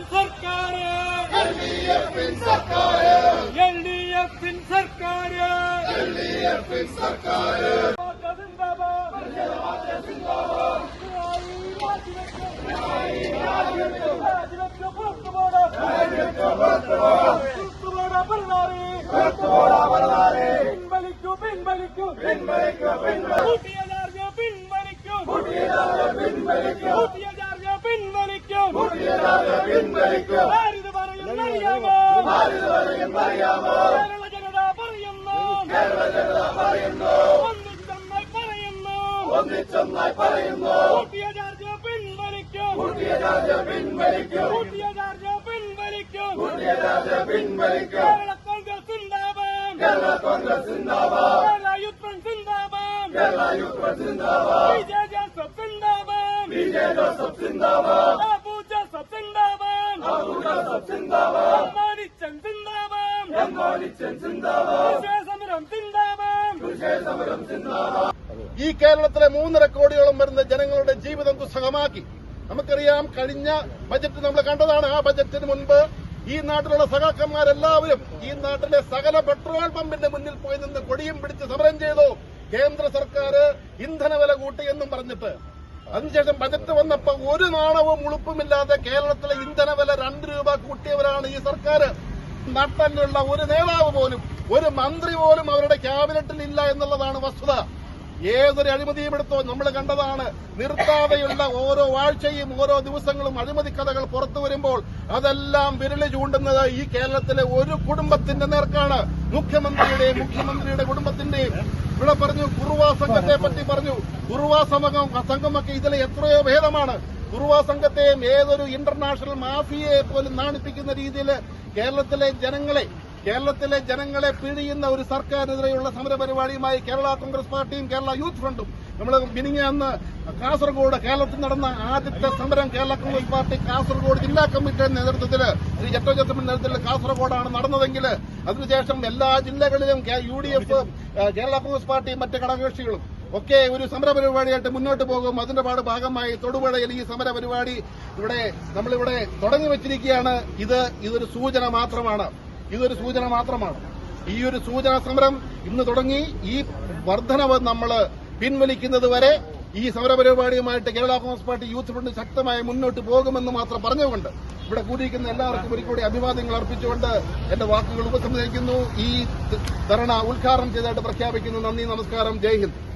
സർക്കാർ L D എഫിൻ സർക്കാർ പിൻവലിക്കൂ പിൻവലിക്കൂ. പിൻവലിക്കൂ കൂട്ടിയ ചാർജ് പിൻവലിക്കൂ. കൂട്ടിയ ചാർജ് പിൻവലിക്കൂ. ആരിത് പറയുന്നറിയാമോ കേരള ജനത പറയുന്നു. ഒന്നിച്ചൊന്നായി പറയുന്നു. കൂട്ടിയ ചാർജ് പിൻവലിക്കൂ. കൂട്ടിയ ചാർജ് പിൻവലിക്കൂ. കേരള കോൺഗ്രസ് സിന്ദാബാദ് കേരള കോൺഗ്രസ് സിന്ദാബാദ് കേരള യൂത്ത് ഫ്രണ്ട് സിന്ദാബാദ് ബി ജെ ഈ കേരളത്തിലെ മൂന്നര കോടിയോളം വരുന്ന ജനങ്ങളുടെ ജീവിതം ദുസ്സഹമാക്കി നമുക്കറിയാം കഴിഞ്ഞ ബജറ്റ് നമ്മൾ കണ്ടതാണ്. ആ ബജറ്റിന് മുൻപ് ഈ നാട്ടിലുള്ള സഖാക്കന്മാരെല്ലാവരും ഈ നാട്ടിലെ സകല പെട്രോൾ പമ്പിന്റെ മുന്നിൽ പോയി നിന്ന് കൊടിയും പിടിച്ച് സമരം ചെയ്തു. കേന്ദ്ര സർക്കാർ ഇന്ധനവില കൂട്ടി എന്നും പറഞ്ഞിട്ട്. അതിനുശേഷം ബജറ്റ് വന്നപ്പോ ഒരു നാണവും ഉളുപ്പുമില്ലാതെ കേരളത്തിലെ ഇന്ധനവില രണ്ട് രൂപ കൂട്ടിയവരാണ് ഈ സർക്കാർ നാട്ടിലുള്ള ഒരു നേതാവ് പോലും ഒരു മന്ത്രി പോലും അവരുടെ ക്യാബിനറ്റിൽ ഇല്ല എന്നുള്ളതാണ് വസ്തുത. ഏതൊരു അഴിമതിയും എടുത്തോ നമ്മൾ കണ്ടതാണ്. നിർത്താതെയുള്ള ഓരോ ആഴ്ചയും ഓരോ ദിവസങ്ങളും അഴിമതി കഥകൾ പുറത്തു വരുമ്പോൾ അതെല്ലാം വിരളി ചൂണ്ടുന്നത് ഈ കേരളത്തിലെ ഒരു കുടുംബത്തിന്റെ നേർക്കാണ്. മുഖ്യമന്ത്രിയുടെയും മുഖ്യമന്ത്രിയുടെ കുടുംബത്തിന്റെയും ഇവിടെ പറഞ്ഞു കുറുവാ സംഘത്തെ പറ്റി പറഞ്ഞു. കുറുവാ സംഘം സംഘമൊക്കെ ഇതിലെ എത്രയോ ഭേദമാണ്. കുറുവാ സംഘത്തെയും ഏതൊരു ഇന്റർനാഷണൽ മാഫിയയെ പോലും നാണിപ്പിക്കുന്ന രീതിയിൽ കേരളത്തിലെ ജനങ്ങളെ കേരളത്തിലെ ജനങ്ങളെ പിഴിയുന്ന ഒരു സർക്കാരിനെതിരെയുള്ള സമരപരിപാടിയുമായി കേരള കോൺഗ്രസ് പാർട്ടിയും കേരള യൂത്ത് ഫ്രണ്ടും. നമ്മൾ മിനിങ്ങന്ന് കാസർഗോഡ് കേരളത്തിൽ നടന്ന ആദ്യത്തെ സമരം കേരള കോൺഗ്രസ് പാർട്ടി കാസർഗോഡ് ജില്ലാ കമ്മിറ്റിയുടെ നേതൃത്വത്തിൽ ശ്രീ ജറ്റോ ജോസഫിന്റെ നേതൃത്വത്തിൽ കാസർഗോഡാണ് നടന്നതെങ്കിൽ അതിനുശേഷം എല്ലാ ജില്ലകളിലും U D F Kerala Congress പാർട്ടിയും മറ്റ് ഘടകകക്ഷികളും ഒക്കെ ഒരു സമരപരിപാടിയായിട്ട് മുന്നോട്ട് പോകും. അതിന്റെ പാട് ഭാഗമായി തൊടുപുഴയിൽ ഈ സമരപരിപാടി ഇവിടെ നമ്മളിവിടെ തുടങ്ങി വെച്ചിരിക്കുകയാണ്. ഇത് ഇതൊരു സൂചന മാത്രമാണ്. ഇതൊരു സൂചന മാത്രമാണ്. ഈ ഒരു സൂചന സമരം ഇന്ന് തുടങ്ങി. ഈ വർധനവ് നമ്മൾ പിൻവലിക്കുന്നത് വരെ ഈ സമരപരിപാടിയുമായിട്ട് Kerala Congress party youth front ശക്തമായി മുന്നോട്ട് പോകുമെന്ന് മാത്രം പറഞ്ഞുകൊണ്ട് ഇവിടെ കൂടിയിരിക്കുന്ന എല്ലാവർക്കും ഒരു കൂടി അഭിവാദ്യങ്ങൾ അർപ്പിച്ചുകൊണ്ട് എന്റെ വാക്കുകൾ ഉപസംഹരിക്കുന്നു. ഈ ധർണ ഉദ്ഘാടനം ചെയ്തതായിട്ട് പ്രഖ്യാപിക്കുന്നു. നന്ദി നമസ്കാരം. ജയ് ഹിന്ദ്.